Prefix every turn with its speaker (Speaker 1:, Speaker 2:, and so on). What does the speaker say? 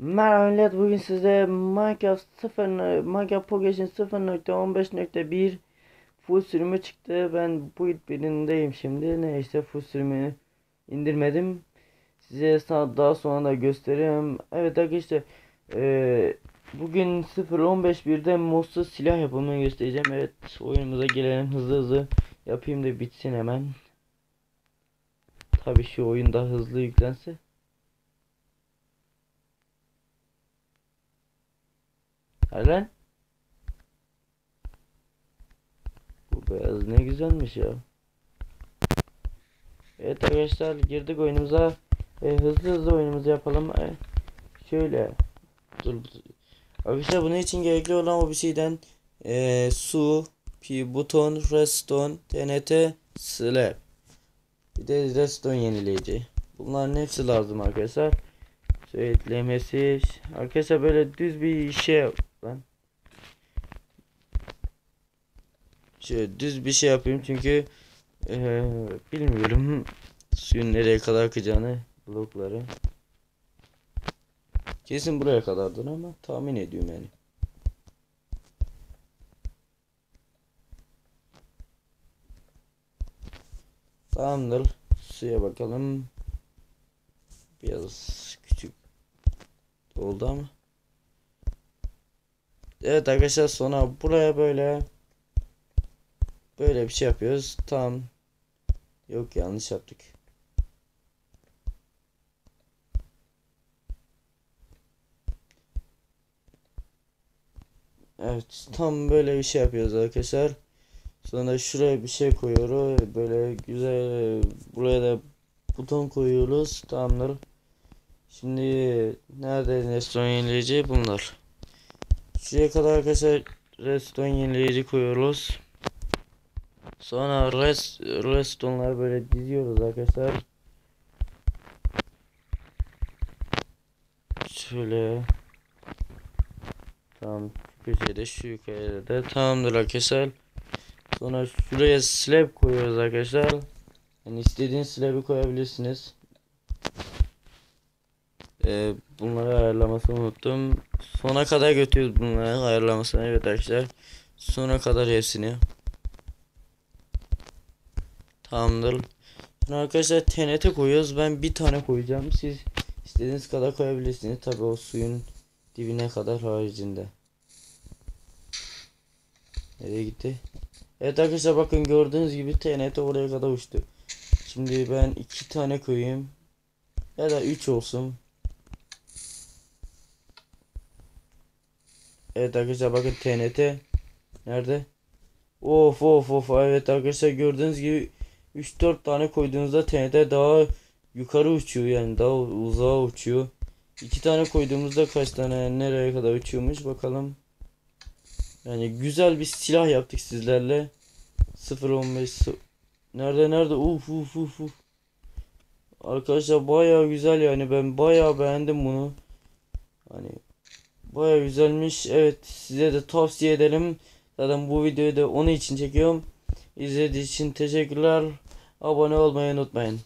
Speaker 1: Merhaba millet bugün size Minecraft 0 Minecraft Progression 0.15.1 full sürümü çıktı. Ben bu birindeyim şimdi. Neyse full sürümünü indirmedim. Size daha sonra da göstereyim. Evet arkadaşlar eee, bugün 0.15.1'de modsuz silah yapımını göstereceğim. Evet oyunumuza gelelim hızlı hızlı yapayım da bitsin hemen. Tabii şu oyun daha hızlı yüklense. Lan. Bu beyaz ne güzelmiş ya. Evet arkadaşlar girdik oyunumuza. E, hızlı hızlı oyunumuzu yapalım. E, şöyle. Dur. Arkadaşlar bunun için gerekli olan o bir şeyden e, su, pi, buton, redstone, TNT, slab. Bir de redstone yenileyici. Bunların hepsi lazım arkadaşlar. Söylemesi. Arkadaşlar böyle düz bir şey lan. Şöyle düz bir şey yapayım çünkü eee, bilmiyorum suyun nereye kadar akacağını blokları. Kesin buraya kadardır ama tahmin ediyorum yani. Tamamdır. Suya bakalım. Biraz küçük oldu ama. Evet arkadaşlar sonra buraya böyle böyle bir şey yapıyoruz. Tam yok yanlış yaptık. Evet tam böyle bir şey yapıyoruz arkadaşlar. Sonra şuraya bir şey koyuyoruz. Böyle güzel buraya da buton koyuyoruz. Tamamdır. Şimdi nerede redstone yenileyici bunlar. Şuraya kadar arkadaşlar redstone yenileyici koyuyoruz. Sonra rest redstone'ları böyle diziyoruz arkadaşlar. Şöyle Tamam köşede şu yukarıda da tamamdır arkadaşlar. Sonra şuraya slab koyuyoruz arkadaşlar. Yani istediğiniz slab'i koyabilirsiniz. Ee, bunları ayarlamasını unuttum. Sona kadar götürüyoruz bunları ayarlamasını. Evet arkadaşlar. Sona kadar hepsini. Tamamdır. Sonra arkadaşlar TNT koyuyoruz. Ben bir tane koyacağım. Siz istediğiniz kadar koyabilirsiniz. Tabi o suyun dibine kadar haricinde. Nereye gitti? Evet arkadaşlar bakın gördüğünüz gibi TNT oraya kadar uçtu. Şimdi ben iki tane koyayım. Ya da üç olsun. Evet arkadaşlar bakın TNT nerede? Of of of evet arkadaşlar gördüğünüz gibi 3-4 tane koyduğunuzda TNT daha yukarı uçuyor yani daha uzağa uçuyor. 2 tane koyduğumuzda kaç tane nereye kadar uçuyormuş bakalım. Yani güzel bir silah yaptık sizlerle. 0.15 Nerede nerede? Uf uf uf uf. Arkadaşlar baya güzel yani ben baya beğendim bunu. Hani baya güzelmiş. Evet size de tavsiye ederim. Zaten bu videoyu da onun için çekiyorum. İzlediğiniz için teşekkürler. Abone olmayı unutmayın.